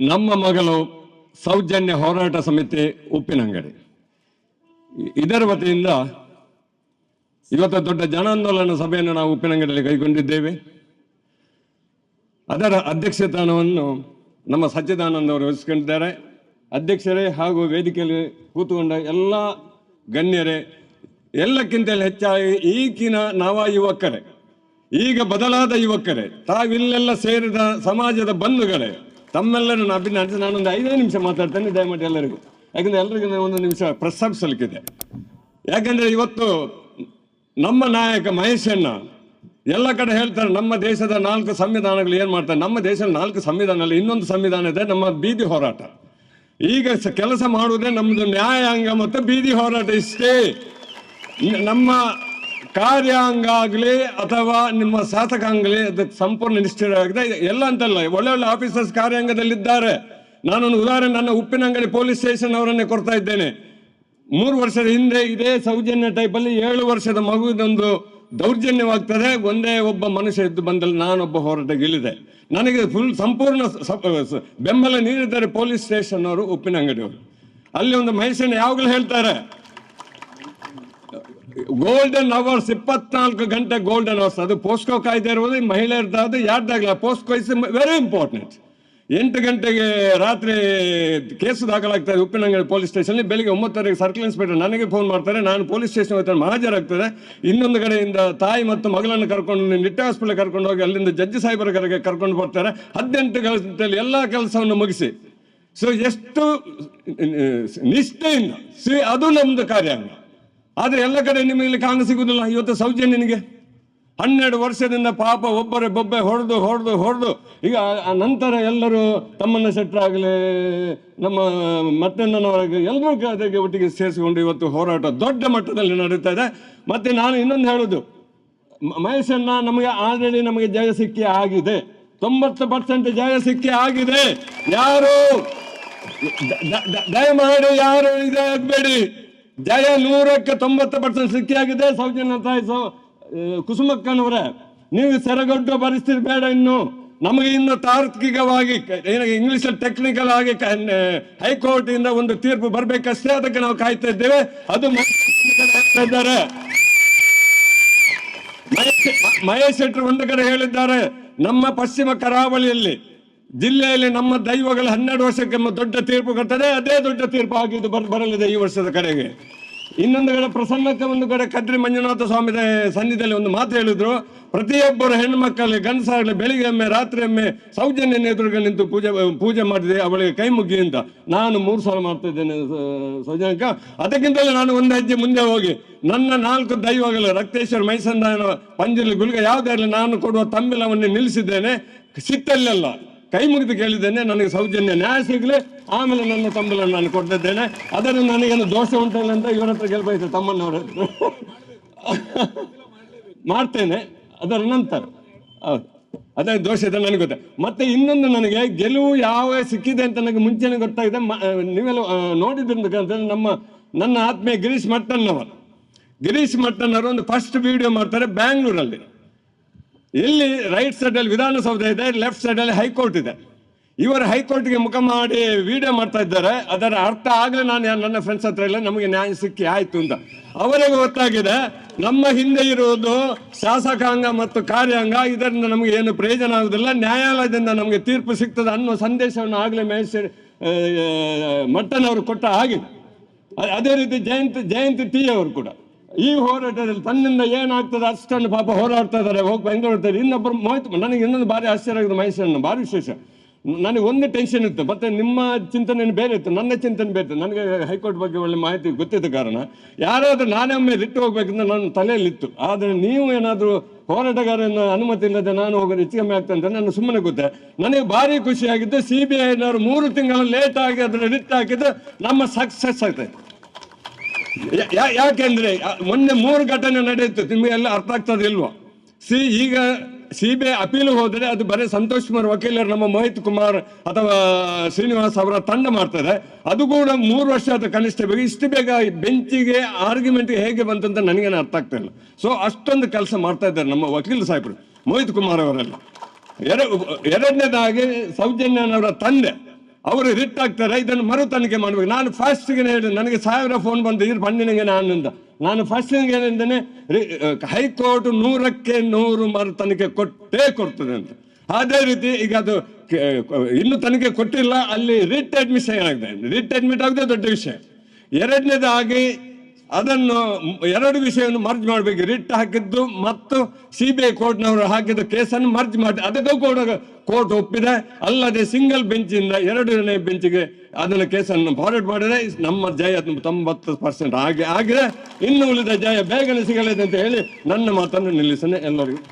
ನಮ್ಮ ಮಗಳು ಸೌಜನ್ಯ ಹೋರಾಟ ಸಮಿತಿ ಉಪ್ಪಿನಂಗಡಿ. ಇದರ ವತಿಯಿಂದ ಇವತ್ತು ದೊಡ್ಡ ಜನಾಂದೋಲನ ಸಭೆಯನ್ನು ನಾವು ಉಪ್ಪಿನಂಗಡಿಯಲ್ಲಿ ಕೈಗೊಂಡಿದ್ದೇವೆ. ಅದರ ಅಧ್ಯಕ್ಷತಾನವನ್ನು ನಮ್ಮ ಸಚ್ಚಿದಾನಂದ ಅವರು ವಹಿಸಿಕೊಂಡಿದ್ದಾರೆ. ಅಧ್ಯಕ್ಷರೇ ಹಾಗೂ ವೇದಿಕೆಯಲ್ಲಿ ಕೂತುಕೊಂಡ ಎಲ್ಲ ಗಣ್ಯರೇ ಎಲ್ಲಕ್ಕಿಂತ ಹೆಚ್ಚಾಗಿ ಈಗಿನ ನವ ಯುವಕರೇ, ಈಗ ಬದಲಾದ ಯುವಕರೇ, ತಾವಿಲ್ಲೆಲ್ಲ ಸೇರಿದ ಸಮಾಜದ ಬಂಧುಗಳೇ ತಮ್ಮೆಲ್ಲರನ್ನು ಅಭಿನಂದಿಸಿ, ನಾನೊಂದು ಐದೇ ನಿಮಿಷ ಮಾತಾಡ್ತೇನೆ, ದಯಮಾಡಿ ಎಲ್ಲರಿಗೂ. ಯಾಕಂದ್ರೆ ಎಲ್ಲರಿಗೂ ಒಂದು ನಿಮಿಷ ಪ್ರಸ್ತಾಪಿಸಲಿಕ್ಕಿದೆ ಯಾಕಂದ್ರೆ ಇವತ್ತು ನಮ್ಮ ನಾಯಕ ಮಹೇಶಣ್ಣ ಎಲ್ಲ ಕಡೆ ಹೇಳ್ತಾರೆ, ನಮ್ಮ ದೇಶದ ನಾಲ್ಕು ಸಂವಿಧಾನಗಳು ಏನು ಮಾಡ್ತಾರೆ? ನಮ್ಮ ದೇಶದ ನಾಲ್ಕು ಸಂವಿಧಾನ ಅಲ್ಲ ಇನ್ನೊಂದು ಸಂವಿಧಾನ ಇದೆ, ನಮ್ಮ ಬೀದಿ ಹೋರಾಟ. ಈಗ ಕೆಲಸ ಮಾಡುವುದೇ ನಮ್ಮದು ನ್ಯಾಯಾಂಗ ಮತ್ತು ಬೀದಿ ಹೋರಾಟ ಇಷ್ಟೇ. ನಮ್ಮ ಕಾರ್ಯಾಂಗ ಆಗಲಿ ಅಥವಾ ನಿಮ್ಮ ಶಾಸಕಾಂಗಲಿ ಅದಕ್ಕೆ ಸಂಪೂರ್ಣ ಆಗಿದೆ. ಎಲ್ಲ ಅಂತಲ್ಲ ಒಳ್ಳೆ ಒಳ್ಳೆ ಆಫೀಸರ್ಸ್ ಕಾರ್ಯಾಂಗದಲ್ಲಿದ್ದಾರೆ. ನಾನೊಂದು ಉದಾಹರಣೆ, ನನ್ನ ಉಪ್ಪಿನಂಗಡಿ ಪೊಲೀಸ್ ಸ್ಟೇಷನ್ ಅವರನ್ನೇ ಕೊಡ್ತಾ ಇದ್ದೇನೆ. ಮೂರು ವರ್ಷದ ಹಿಂದೆ ಇದೇ ಸೌಜನ್ಯ ಟೈಪಲ್ಲಿ ಏಳು ವರ್ಷದ ಮಗುದೊಂದು ದೌರ್ಜನ್ಯವಾಗ್ತದೆ. ಒಂದೇ ಒಬ್ಬ ಮನುಷ್ಯ ಇದ್ದು ಬಂದಲ್ಲಿ ನಾನೊಬ್ಬ ಹೋರಾಟ ಗೆಳಿದೆ ನನಗೆ ಫುಲ್ ಸಂಪೂರ್ಣ ಬೆಂಬಲ ನೀಡಿದ್ದಾರೆ ಪೊಲೀಸ್ ಸ್ಟೇಷನ್ ಅವರು ಉಪ್ಪಿನಂಗಡಿಯವರು ಅಲ್ಲಿ ಒಂದು ಮೈಸೂರು ಯಾವಾಗಲೂ ಹೇಳ್ತಾರೆ ಗೋಲ್ಡನ್ ಅವರ್ಸ್ ಇಪ್ಪತ್ನಾಲ್ಕು ಗಂಟೆ ಗೋಲ್ಡನ್ ಅವರ್ಸ್ ಅದು ಪೋಸ್ಕೋ ಕಾಯ್ದೆ ಇರುವುದು ಮಹಿಳೆಯರದ್ದು ಯಾರ್ದಾಗಲ್ಲ ಪೋಸ್ಕೋ ಇಸ್ ವೆರಿ ಇಂಪಾರ್ಟೆಂಟ್ ಎಂಟು ಗಂಟೆಗೆ ರಾತ್ರಿ ಕೇಸು ದಾಖಲಾಗ್ತದೆ ಉಪ್ಪಿನಂಗಡಿ ಪೊಲೀಸ್ ಸ್ಟೇಷನ್ ಬೆಳಿಗ್ಗೆ ಒಂಬತ್ತುವರೆಗೆ ಸರ್ಕಲ್ ಇನ್ಸ್ಪೆಕ್ಟರ್ ನನಗೆ ಫೋನ್ ಮಾಡ್ತಾರೆ. ನಾನು ಪೊಲೀಸ್ ಸ್ಟೇಷನ್ ಹೋಗ್ತಾರೆ ಹಾಜರಾಗ್ತದೆ. ಇನ್ನೊಂದು ಕಡೆಯಿಂದ ತಾಯಿ ಮತ್ತು ಮಗಳನ್ನು ಕರ್ಕೊಂಡು ನಿಟ್ಟೆ ಹಾಸ್ಪಿಟಲ್ ಕರ್ಕೊಂಡು ಹೋಗಿ, ಅಲ್ಲಿಂದ ಜಡ್ಜಿ ಸಾಹೇಬರ ಕರೆಗೆ ಕರ್ಕೊಂಡು ಬರ್ತಾರೆ. ಹದಿನೆಂಟು ಗಂಟೆಯಲ್ಲಿ ಎಲ್ಲ ಕೆಲಸವನ್ನು ಮುಗಿಸಿ. ಸೊ ಎಷ್ಟು, ನಿಷ್ಠೆಯಿಂದ, ಸಿ, ಅದು ನಮ್ಮದು ಕಾರ್ಯಾಂಗ. ಆದ್ರೆ ಎಲ್ಲ ಕಡೆ ನಿಮಗೆ ಕಾಣ ಸಿಗುವುದಿಲ್ಲ ಇವತ್ತು ಸೌಜನ್ಯನಿಗೆ ಹನ್ನೆರಡು ವರ್ಷದಿಂದ ಪಾಪ ಒಬ್ಬರ ಬೊಬ್ಬೆ ಹೊಡೆದು ಹೊಡೆದು ಹೊಡೆದು ಈಗ ನಂತರ ಎಲ್ಲರೂ ತಮ್ಮನ್ನ ಶೆಟ್ಟರಾಗಲಿ ನಮ್ಮ ಮತ್ತಣ್ಣನವರಿಗೆ ಎಲ್ಲರೂ ಅದಕ್ಕೆ ಒಟ್ಟಿಗೆ ಸೇರಿಸಿಕೊಂಡು ಇವತ್ತು ಹೋರಾಟ ದೊಡ್ಡ ಮಟ್ಟದಲ್ಲಿ ನಡೀತಾ ಇದೆ. ಮತ್ತೆ ನಾನು ಇನ್ನೊಂದು ಹೇಳೋದು. ಮಹೇಶನ್ನ ನಮಗೆ ಆಲ್ರೆಡಿ ನಮಗೆ ಜಯ ಸಿಕ್ಕಿ ಆಗಿದೆ. ತೊಂಬತ್ತು ಪರ್ಸೆಂಟ್ ಜಯ ಸಿಕ್ಕಿ ಆಗಿದೆ. ಯಾರು? ದಯಮಾಡಿ ಯಾರು ಇದಾಗಬೇಡಿ ಜಯ ನೂರಕ್ಕೆ ತೊಂಬತ್ತು ಪರ್ಸೆಂಟ್ ಸಿಕ್ಕಿಯಾಗಿದೆ ಸೌಜನ್ಯ ತಾಯಿ ಸೌ ಕುಸುಮಕ್ಕನವರೇ, ನೀವು ಸೆರೆಗೊಡ್ಡ ಪರಿಸ್ಥಿತಿ ಬೇಡ ಇನ್ನು. ನಮಗೆ ಇನ್ನು ತಾರ್ಕಿಕವಾಗಿ ಇಂಗ್ಲಿಷ್ ಟೆಕ್ನಿಕಲ್ ಆಗಿ ಹೈಕೋರ್ಟ್ ಇಂದ ಒಂದು ತೀರ್ಪು ಬರಬೇಕಷ್ಟೇ ಅದಕ್ಕೆ ನಾವು ಕಾಯ್ತಾ ಇದ್ದೇವೆ. ಅದು ಇದ್ದಾರೆ. ಮಹೇಶ್ ಶೆಟ್ಟರು ಒಂದು ಕಡೆ ಹೇಳಿದ್ದಾರೆ, ನಮ್ಮ ಪಶ್ಚಿಮ ಕರಾವಳಿಯಲ್ಲಿ ಜಿಲ್ಲೆಯಲ್ಲಿ ನಮ್ಮ ದೈವಗಳು ಹನ್ನೆರಡು ವರ್ಷಕ್ಕೆ ದೊಡ್ಡ ತೀರ್ಪು ಕೊಡ್ತದೆ ಅದೇ ದೊಡ್ಡ ತೀರ್ಪು ಆಗಿದ್ದು ಬರ್- ಬರಲಿದೆ ಈ ವರ್ಷದ ಕಡೆಗೆ. ಇನ್ನೊಂದು ಕಡೆ ಪ್ರಸನ್ನಕ್ಕೆ ಒಂದು ಕಡೆ ಕದ್ರಿ ಮಂಜುನಾಥ ಸ್ವಾಮಿ ಸನ್ನಿಧಿಯಲ್ಲಿ ಒಂದು ಮಾತು ಹೇಳಿದ್ರು. ಪ್ರತಿಯೊಬ್ಬರು ಹೆಣ್ಮಕ್ಕಳಿಗೆ ಗಂಡಸಾಗಲಿ ರಾತ್ರಿ ಒಮ್ಮೆ ಸೌಜನ್ಯ ಎದುರುಗೆ ನಿಂತು ಪೂಜೆ ಪೂಜೆ ಮಾಡಿದೆ. ಅವಳಿಗೆ ಕೈ ಮುಗ್ಗಿ ಅಂತ. ನಾನು ಮೂರು ಸಲ ಮಾಡ್ತಾ ಇದ್ದೇನೆ ಸೌಜನ್ಯಕ್ಕ. ಅದಕ್ಕಿಂತಲೇ ನಾನು ಒಂದು ಹೆಜ್ಜೆ ಮುಂದೆ ಹೋಗಿ, ನನ್ನ ನಾಲ್ಕು ದೈವಗಳು, ರಕ್ತೇಶ್ವರ ಮೈಸಂದಾನ ಪಂಜಲಿ, ಗುಲ್ಗ, ಯಾವುದೇ ನಾನು ಕೊಡುವ ತಮ್ಮಿಲವನ್ನು ನಿಲ್ಲಿಸಿದ್ದೇನೆ. ಸಿಟ್ಟಲ್ಲೆಲ್ಲ. ಕೈ ಮುಗಿದು ಕೇಳಿದ್ದೇನೆ, ನನಗೆ ಸೌಜನ್ಯ ನ್ಯಾಯ ಸಿಗಲಿ, ಆಮೇಲೆ ನನ್ನ ತಂಬಲನ್ನು ನಾನು ಕೊಟ್ಟಿದ್ದೇನೆ. ಅದನ್ನು ನನಗೇನು ದೋಷ ಉಂಟಲ್ಲ ಅಂತ ಇವರ ಹತ್ರ ಗೆಲ್ಬಾಯ್ತು ತಮ್ಮನವರ ಮಾಡ್ತೇನೆ, ಅದರ ನಂತರ. ಹೌದು, ಅದೇ ದೋಷ ಇದೆ ನನಗೆ ಗೊತ್ತೆ. ಮತ್ತೆ ಇನ್ನೊಂದು ನನಗೆ, ಗೆಲುವು ಯಾವ ಸಿಕ್ಕಿದೆ ಅಂತ ನನಗೆ ಮುಂಚೆನೆ ಗೊತ್ತಾಗಿದೆ. ನೀವೆಲ್ಲ ನೋಡಿದ್ರಿಂದ ನಮ್ಮ, ನನ್ನ ಆತ್ಮೀಯ ಗಿರೀಶ್ ಮಟ್ಟಣ್ಣವರು. ಗಿರೀಶ್ ಮಟ್ಟಣ್ಣವರು ಒಂದು ಫಸ್ಟ್ ವಿಡಿಯೋ ಮಾಡ್ತಾರೆ ಬ್ಯಾಂಗ್ಳೂರಲ್ಲಿ ಇಲ್ಲಿ ರೈಟ್ ಸೈಡ್ ಅಲ್ಲಿ ವಿಧಾನಸೌಧ ಇದೆ ಲೆಫ್ಟ್ ಸೈಡ್ ಅಲ್ಲಿ ಹೈಕೋರ್ಟ್ ಇದೆ. ಇವರು ಹೈಕೋರ್ಟ್ಗೆ ಮುಖ ಮಾಡಿ ವಿಡಿಯೋ ಮಾಡ್ತಾ ಇದ್ದಾರೆ. ಅದರ ಅರ್ಥ ಆಗಲೇ ನಾನು ನನ್ನ ಫ್ರೆಂಡ್ಸ್ ಹತ್ರ ಇಲ್ಲ, ನಮಗೆ ನ್ಯಾಯ ಸಿಕ್ಕಿ ಆಯ್ತು ಅಂತ. ಅವರಿಗೆ ಗೊತ್ತಾಗಿದೆ, ನಮ್ಮ ಹಿಂದೆ ಇರುವುದು ಶಾಸಕಾಂಗ ಮತ್ತು ಕಾರ್ಯಾಂಗ. ಇದರಿಂದ ನಮಗೆ ಏನು ಪ್ರಯೋಜನ ಆಗುದಿಲ್ಲ. ನ್ಯಾಯಾಲಯದಿಂದ ನಮಗೆ ತೀರ್ಪು ಸಿಗ್ತದೆ ಅನ್ನೋ ಸಂದೇಶವನ್ನು ಆಗಲೇ ಮಹೇಶ್ ಮಟ್ಟನವರು ಕೊಟ್ಟ ಹಾಗೆ. ಅದೇ ರೀತಿ ಜಯಂತ್, ಜಯಂತಿ ಟಿ ಅವರು ಕೂಡ. ಈ ಹೋರಾಟದಲ್ಲಿ ತನ್ನಿಂದ ಏನಾಗ್ತದೆ ಅಷ್ಟನ್ನು ಪಾಪ ಹೋರಾಡ್ತಾ ಇದ್ದಾರೆ. ಹೋಗಿ ಬೆಂಗಳೂರು ಇನ್ನೊಬ್ಬರು ಮೋಹಿತ್ ನನಗೆ ಇನ್ನೊಂದು ಭಾರಿ ಆಶ್ಚರ್ಯ ಆಗಿದೆ ಮೈಸೂರನ್ನು ಭಾರಿ ವಿಶೇಷ. ನನಗೆ ಒಂದು ಟೆನ್ಷನ್ ಇತ್ತು. ಮತ್ತೆ ನಿಮ್ಮ ಚಿಂತನೆ ಬೇರೆ ಇತ್ತು. ನನ್ನ ಚಿಂತನೆ ಬೇರೆ ಇತ್ತು. ನನಗೆ ಹೈಕೋರ್ಟ್ ಬಗ್ಗೆ ಒಳ್ಳೆ ಮಾಹಿತಿ ಗೊತ್ತಿದ್ದ ಕಾರಣ ಯಾರಾದರೂ ನಾನೇ ಒಮ್ಮೆ ಬಿಟ್ಟು ಹೋಗ್ಬೇಕಂತ ನನ್ನ ತಲೆಯಲ್ಲಿತ್ತು. ಆದರೆ ನೀವು ಏನಾದರೂ ಹೋರಾಟಗಾರನ ಅನುಮತಿ ಇಲ್ಲದೆ ನಾನು ಹೋಗೋದು ಹೆಚ್ಚು ಕಮ್ಮಿ ಆಗ್ತದೆ ಅಂತ ನಾನು ಸುಮ್ಮನೆ ಗೊತ್ತೆ ನನಗೆ ಭಾರಿ ಖುಷಿಯಾಗಿದ್ದು ಸಿ ಬಿ ಐನವರು ಮೂರು ತಿಂಗಳು ಲೇಟ್ ಆಗಿ ಅದನ್ನು ರಿಟ್ ಹಾಕಿದ್ದು ನಮ್ಮ ಸಕ್ಸಸ್ ಆಗ್ತದೆ ಯಾಕೆಂದ್ರೆ ಮೊನ್ನೆ ಮೂರು ಘಟನೆ ನಡೆಯಿತು. ನಿಮಗೆಲ್ಲ ಅರ್ಥ ಆಗ್ತದೆ ಇಲ್ವಾ? ಸಿ, ಈಗ ಸಿ ಬಿ ಐ ಅಪೀಲ್ ಹೋದರೆ ಅದು ಬರೀ ಸಂತೋಷ್ ಕುಮಾರ್ ವಕೀಲರು ನಮ್ಮ ಮೋಹಿತ್ ಕುಮಾರ್ ಅಥವಾ ಶ್ರೀನಿವಾಸ್ ಅವರ ತಂಡ ಮಾಡ್ತಾರೆ ಅದು ಕೂಡ ಮೂರು ವರ್ಷ ಅದು ಕನಿಷ್ಠ ಬೇಗ. ಇಷ್ಟು ಬೇಗ ಬೆಂಚಿಗೆ ಆರ್ಗ್ಯುಮೆಂಟ್ ಹೇಗೆ ಬಂತಂತ ನನಗೇನು ಅರ್ಥ ಆಗ್ತಾ ಇಲ್ಲ. ಸೊ, ಅಷ್ಟೊಂದು ಕೆಲಸ ಮಾಡ್ತಾ ಇದ್ದಾರೆ ನಮ್ಮ ವಕೀಲ ಸಾಹೇಬರು, ಮೋಹಿತ್ ಕುಮಾರ್ ಅವರೆಲ್ಲ. ಎರಡು, ಎರಡನೇದಾಗಿ ಸೌಜನ್ಯನವರ ತಂದೆ. ಅವರು ರಿಟ್ ಆಗ್ತಾರೆ, ಇದನ್ನು ಮರು ತನಿಖೆ ಮಾಡ್ಬೇಕು. ನಾನು ಫಸ್ಟ್ಗೆ ಹೇಳಿದೆ, ನನಗೆ ಸಾವಿರ ಫೋನ್ ಬಂದು ಇರು ಬಂದಿನಿಗೆ ನಾನಿಂದ. ನಾನು ಫಸ್ಟ್ಗೆ ಹೇಳಿದ್ದೇನೆ ಹೈಕೋರ್ಟ್ ನೂರಕ್ಕೆ ನೂರು ಮರು ತನಿಖೆ ಕೊಟ್ಟೇ ಕೊಡ್ತದೆ ಅಂತ. ಅದೇ ರೀತಿ ಈಗ ಅದು ಇನ್ನು ತನಿಖೆ ಕೊಟ್ಟಿಲ್ಲ, ಅಲ್ಲಿ ರಿಟ್ ಅಡ್ಮಿಷನ್ ಆಗಿದೆ. ರಿಟ್ ಅಡ್ಮಿಟ್ ಆಗದೆ ದೊಡ್ಡ ವಿಷಯ. ಎರಡನೇದಾಗಿ ಅದನ್ನು ಎರಡು ವಿಷಯವನ್ನು ಮರ್ಜ್ ಮಾಡಬೇಕು. ರಿಟ್ ಹಾಕಿದ್ದು ಮತ್ತು ಸಿ ಬಿ ಐ ಕೋರ್ಟ್ನವರು ಹಾಕಿದ ಕೇಸನ್ನು ಮರ್ಜ್ ಮಾಡಿ. ಅದಕ್ಕೂ ಕೂಡ ಕೋರ್ಟ್ ಒಪ್ಪಿದೆ. ಅಲ್ಲದೆ ಸಿಂಗಲ್ ಬೆಂಚಿಂದ ಎರಡನೇ ಬೆಂಚಿಗೆ ಅದನ್ನು ಕೇಸನ್ನು ಫಾರ್ವರ್ಡ್ ಮಾಡಿದೆ ನಮ್ಮ ಜಯ ತೊಂಬತ್ತು ಪರ್ಸೆಂಟ್ ಆಗಿ ಆಗಿದೆ. ಇನ್ನು ಉಳಿದ ಜಯ ಬೇಗನೆ ಸಿಗಲಿದೆ ಅಂತ ಹೇಳಿ ನನ್ನ ಮಾತನ್ನು ನಿಲ್ಲಿಸನೆ ಎಲ್ಲರಿಗೂ.